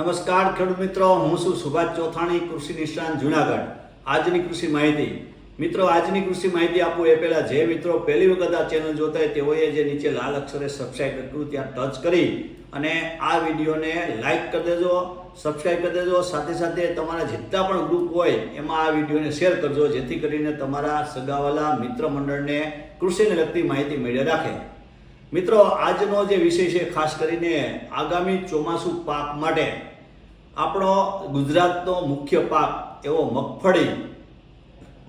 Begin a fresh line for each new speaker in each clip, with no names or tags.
નમસ્કાર ખેડૂત મિત્રો, હું છું સુભાષ ચોથાણી, કૃષિ નિષ્ણાંત જુનાગઢ. આજની કૃષિ માહિતી. મિત્રો, આજની કૃષિ માહિતી આપું એ પહેલાં જે મિત્રો પહેલી વખત આ ચેનલ જોતા હોય તેઓએ જે નીચે લાલ અક્ષરે સબસ્ક્રાઈબ કર્યું ત્યાં ટચ કરી અને આ વિડીયોને લાઇક કરી દેજો સબસ્ક્રાઈબ કરી દેજો. સાથે સાથે તમારા જેટલા પણ ગ્રુપ હોય એમાં આ વિડીયોને શેર કરજો, જેથી કરીને તમારા સગાવાલા મિત્ર મંડળને કૃષિને લગતી માહિતી મેળવી રાખે. મિત્રો, આજનો જે વિષય છે, ખાસ કરીને આગામી ચોમાસું પાક માટે આપણો ગુજરાતનો મુખ્ય પાક એવો મગફળી.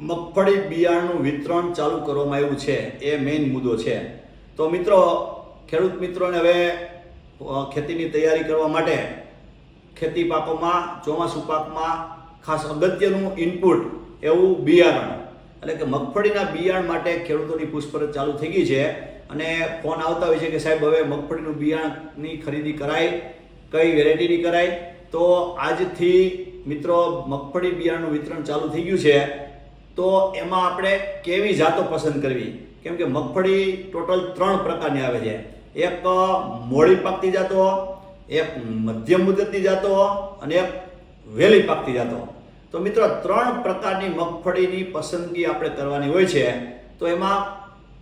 મગફળી બિયારણનું વિતરણ ચાલુ કરવામાં આવ્યું છે, એ મેઇન મુદ્દો છે. તો મિત્રો, ખેડૂત મિત્રોને હવે ખેતીની તૈયારી કરવા માટે ખેતી પાકોમાં, ચોમાસુ પાકમાં ખાસ અગત્યનું ઇનપુટ એવું બિયારણ. એટલે કે મગફળીના બિયારણ માટે ખેડૂતોની પૂછપરછ ચાલુ થઈ ગઈ છે અને ફોન આવતા હોય છે કે સાહેબ, હવે મગફળીનું બિયારણની ખરીદી કરાય, કઈ વેરાયટીની કરાય? તો આજથી મિત્રો મગફળી બિયારણનું વિતરણ ચાલુ થઈ ગયું છે. તો એમાં આપણે કેવી જાતો પસંદ કરવી? કેમ કે મગફળી ટોટલ ત્રણ પ્રકારની આવે છે. એક મોડી પાકતી જાતો, એક મધ્યમ મુદતની જાતો અને એક વહેલી પાકતી જાતો. તો મિત્રો, ત્રણ પ્રકારની મગફળીની પસંદગી આપણે કરવાની હોય છે. તો એમાં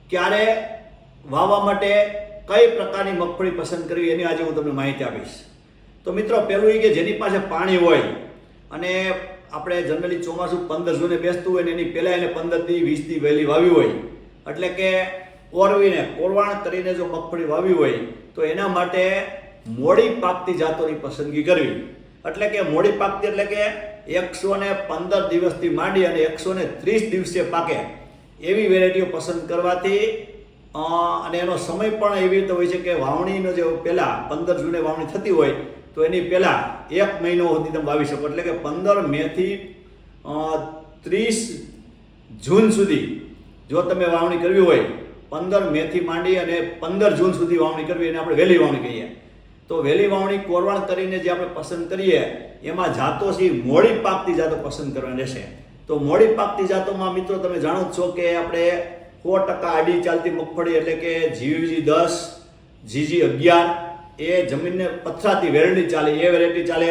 ક્યારે વાવવા માટે કઈ પ્રકારની મગફળી પસંદ કરવી એની આજે હું તમને માહિતી આપીશ. તો મિત્રો, પહેલું એ કે જેની પાસે પાણી હોય અને આપણે જનરલી ચોમાસું પંદર જૂને બેસતું હોય ને એની પહેલાં એને પંદરથી વીસથી વહેલી વાવી હોય. એટલે કે ઓરવીને કોરવાણ કરીને જો મગફળી વાવી હોય, તો એના માટે મોડી પાકતી જાતોની પસંદગી કરવી. એટલે કે મોડી પાકતી એટલે કે એકસો ને પંદર દિવસથી માંડી અને એકસો ને ત્રીસ દિવસે પાકે. એવી વેરાયટીઓ પસંદ કરવાથી અને એનો સમય પણ એવી રીતે હોય છે કે વાવણીનો જે પહેલાં પંદર જૂને વાવણી થતી હોય તો એની પહેલાં એક મહિનો સુધી તમે વાવી શકો. એટલે કે પંદર મેથી ત્રીસ જૂન સુધી જો તમે વાવણી કરવી હોય, પંદર મેથી માંડી અને પંદર જૂન સુધી વાવણી કરવી એને આપણે વહેલી વાવણી કહીએ. તો વહેલી વાવણી કોરવાણ કરીને જે આપણે પસંદ કરીએ, એમાં જાતો છે મોડી પાકતી જાતો પસંદ કરવાની રહેશે. તો મોડી પાકતી જાતોમાં મિત્રો તમે જાણો છો કે આપણે સો ટકા આડી ચાલતી મગફળી એટલે કે જીવજી દસ, જીજી અગિયાર એ જમીનને પથરાતી વેરણી ચાલે, એ વેરાયટી ચાલે.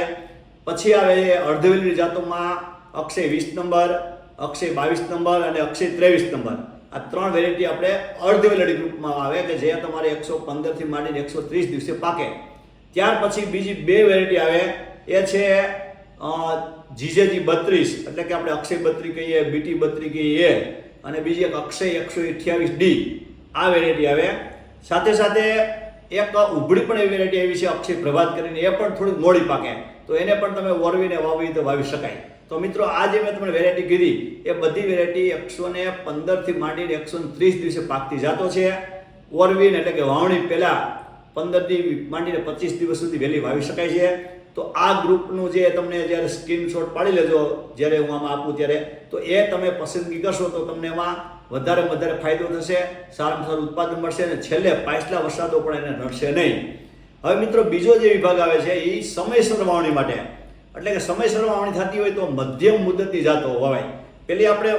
પછી આવે એ અર્ધવેલી જાતોમાં અક્ષય વીસ નંબર, અક્ષય બાવીસ નંબર અને અક્ષય ત્રેવીસ નંબર. આ ત્રણ વેરાયટી આપણે અર્ધવેલડી ગ્રુપમાં આવે કે જે તમારે એકસો પંદરથી માંડીને એકસો ત્રીસ દિવસે પાકે. ત્યાર પછી બીજી બે વેરાયટી આવે. એ છે જીજેજી બત્રીસ, એટલે કે આપણે અક્ષય બત્રી કહીએ, બીટી બત્રી કહીએ, અને બીજી એક અક્ષય એકસો અઠ્યાવીસ ડી. આ વેરાયટી આવે. સાથે સાથે એક ઉભળી પણ એવી વેરાયટી આવી છે, અક્ષય પ્રભાત કરીને એ પણ થોડીક મોડી પાકે. તો એને પણ તમે વરવીને વાવી તો વાવી શકાય. તો મિત્રો, આ જે મેં તમને વેરાયટી કીધી, એ બધી વેરાયટી એકસો ને પંદરથી માંડીને એકસો ને ત્રીસ દિવસે પાકતી જાતો છે. ઓરવીન એટલે કે વાવણી પહેલાં પંદરથી માંડીને પચીસ દિવસ સુધી વહેલી વાવી શકાય છે. તો આ ગ્રુપનું જે તમને જ્યારે સ્ક્રીનશોટ પાડી લેજો, જ્યારે હું આમાં આપું ત્યારે, તો એ તમે પસંદગી કરશો તો તમને એમાં વધારે વધારે ફાયદો થશે સારામાં સારું ઉત્પાદન મળશે અને છેલ્લે પાછલા વરસાદો પણ એને નડશે નહીં. હવે મિત્રો બીજો જે વિભાગ આવે છે એ સમયસર વાવણી માટે. એટલે કે સમયસર વાવણી થતી હોય તો મધ્યમ મુદતની જાતો વાવાય પેલી આપણે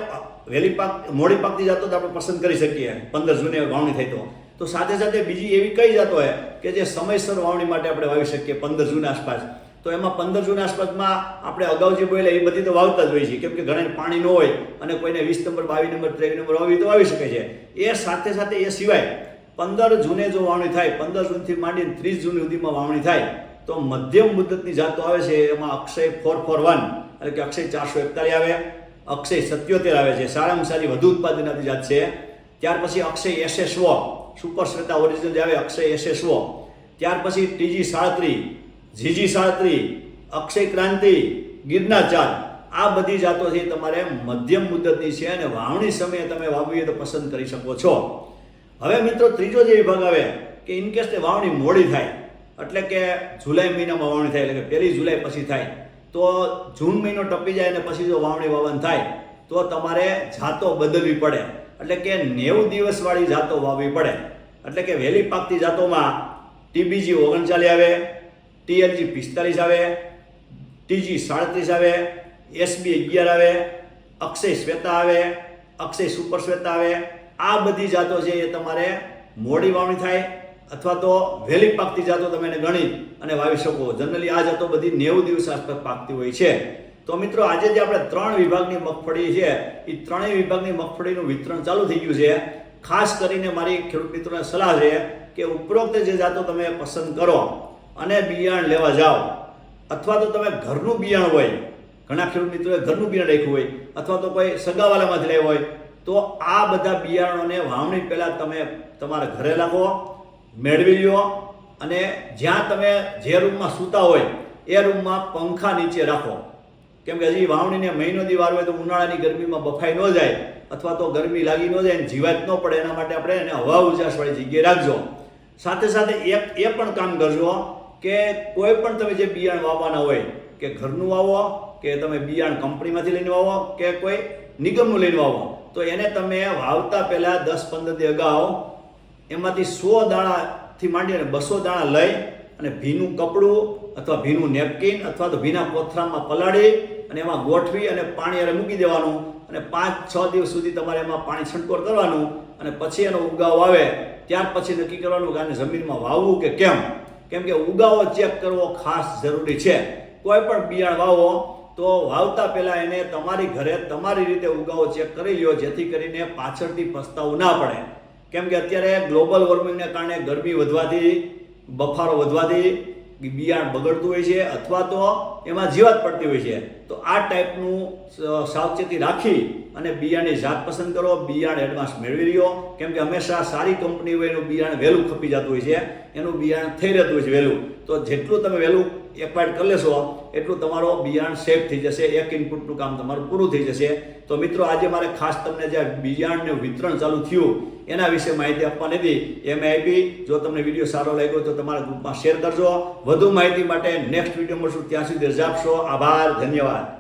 વહેલી પાક, મોડી પાકતી જાતો તો આપણે પસંદ કરી શકીએ, પંદર જૂને વાવણી થઈ તો. તો સાથે સાથે બીજી એવી કઈ જાતો હોય કે જે સમયસર વાવણી માટે આપણે વાવી શકીએ, પંદર જૂન આસપાસ. તો એમાં પંદર જૂન આસપાસમાં આપણે અગાઉ જે બોલે એ બધી તો વાવતા જ હોય છે. કેમ કે ઘણા પાણી ન હોય અને કોઈને વીસ નંબર, બાવીસ નંબર, ત્રેવીસ નંબર વાવી તો વાવી શકે છે. એ સાથે સાથે એ સિવાય પંદર જૂને જો વાવણી થાય, પંદર જૂનથી માંડીને ત્રીસ જૂન સુધીમાં વાવણી થાય, તો મધ્યમ મુદતની જાતો આવે છે, એમાં અક્ષય ફોર ફોર વન એટલે કે અક્ષય ચારસો એકતાલીસ આવે, અક્ષય સત્યોતેર આવે છે. સારામાં સારી વધુ ઉત્પાદન આપતી જાત છે. ત્યાર પછી અક્ષય એસએસવો સુપર શ્રેતા ઓરિજિનલ જે આવે, અક્ષય એસએસવો ત્યાર પછી ત્રીજી સાડત્રીસ જીજી સાત્રી, અક્ષય ક્રાંતિ ગિરનાચાર આ બધી જાતો છે તમારે મધ્યમ મુદતની છે અને વાવણી સમયે તમે વાવવી તો પસંદ કરી શકો છો. હવે મિત્રો ત્રીજો જે વિભાગ આવે કે ઇનકેસ તે વાવણી મોડી થાય, એટલે કે જુલાઈ મહિનામાં વાવણી થાય, એટલે કે પહેલી જુલાઈ પછી થાય, તો જૂન મહિનો ટપી જાય અને પછી જો વાવણી વાવન થાય, તો તમારે જાતો બદલવી પડે. એટલે કે નેવું દિવસવાળી જાતો વાવવી પડે. એટલે કે વહેલી પાકતી જાતોમાં ટીબીજી ઓગણચાલી આવે ટીએલજી પિસ્તાલીસ આવે, ટીજી સાડત્રીસ આવે, એસબી અગિયાર આવે, અક્ષય શ્વેતા આવે, અક્ષય સુપર શ્વેતા આવે, આ બધી જાતો છે એ તમારે મોડી વાવણી થાય અથવા તો વહેલી પાકતી જાતો તમે એને ગણી અને વાવી શકો. જનરલી આ જાતો બધી નેવું દિવસ આસપાસ પાકતી હોય છે. તો મિત્રો આજે જે આપણે ત્રણ વિભાગની મગફળી છે એ ત્રણેય વિભાગની મગફળીનું વિતરણ ચાલુ થઈ ગયું છે. ખાસ કરીને મારી ખેડૂત મિત્રોને સલાહ છે કે ઉપરોક્ત જે જાતો તમે પસંદ કરો અને બિયારણ લેવા જાઓ. અથવા તો તમે ઘરનું બિયારણ હોય, ઘણા ખેડૂત મિત્રોએ ઘરનું બિયારણ રાખ્યું હોય, અથવા તો કોઈ સગાવાલામાંથી લેવા હોય, તો આ બધા બિયારણોને વાવણી પહેલાં તમે તમારા ઘરે રાખો, મેળવી લો અને જ્યાં તમે જે રૂમમાં સૂતા હોય, એ રૂમમાં પંખા નીચે રાખો. કેમ કે હજી વાવણીને મહિનો દીવાર હોય તો ઉનાળાની ગરમીમાં બફાઈ ન જાય, અથવા તો ગરમી લાગી ન જાય અને જીવાત ન પડે, એના માટે આપણે એને હવા ઉજાસવાળી જગ્યાએ રાખજો. સાથે સાથે એક એ પણ કામ કરજો કે કોઈ પણ તમે જે બિયાણ વાવવાના હોય, કે ઘરનું વાવો, કે તમે બિયાણ કંપનીમાંથી લઈને વાવો, કે કોઈ નિગમનું લઈને વાવો, તો એને તમે વાવતા પહેલાં દસ પંદર દી અગાઉ એમાંથી સો દાણાથી માંડી અને બસો દાણા લઈ અને ભીનું કપડું અથવા ભીનું નેપકિન અથવા તો ભીના કોથરામાં પલાળી અને એમાં ગોઠવી અને પાણી અરે મૂકી દેવાનું અને પાંચ છ દિવસ સુધી તમારે એમાં પાણી છંટકોર કરવાનું અને પછી એનો ઉગાવ આવે, ત્યાર પછી નક્કી કરવાનું કે આને જમીનમાં વાવવું કે કેમ? કેમ કે ઉગાવો ચેક કરવો ખાસ જરૂરી છે. કોઈ પણ બિયાણ વાવો, તો વાવતા પહેલા એને તમારી ઘરે તમારી રીતે ઉગાવો ચેક કરી લ્યો, જેથી કરીને પાછળથી પસ્તાવું ના પડે. કેમ કે અત્યારે ગ્લોબલ વોર્મિંગને કારણે ગરમી વધવાથી, બફારો વધવાથી બિયાણ બગડતું હોય છે, અથવા તો એમાં જીવાત પડતી હોય છે. તો આ ટાઈપનું સાવચેતી રાખી અને બિયારણની જાત પસંદ કરો, બિયારણ એડવાન્સ મેળવી લો કેમ કે હંમેશા સારી કંપની હોય એનું બિયારણ વહેલું ખપી જતું હોય છે, એનું બિયારણ થઈ રહેતું હોય છે વહેલું. તો જેટલું તમે વહેલું એક્વાયર કરી લેશો, એટલું તમારો બિયારણ સેફ થઈ જશે, એક ઇનપુટનું કામ તમારું પૂરું થઈ જશે. તો મિત્રો, આજે મારે ખાસ તમને જે બિયારણનું વિતરણ ચાલુ થયું, એના વિશે માહિતી આપવાની હતી. એ મેં આપી. જો તમને વીડિયો સારો લાગ્યો તો તમારા ગ્રુપમાં શેર કરજો. વધુ માહિતી માટે નેક્સ્ટ વીડિયો મળશું. ત્યાં સુધી રજા આપશો. આભાર. ધન્યવાદ.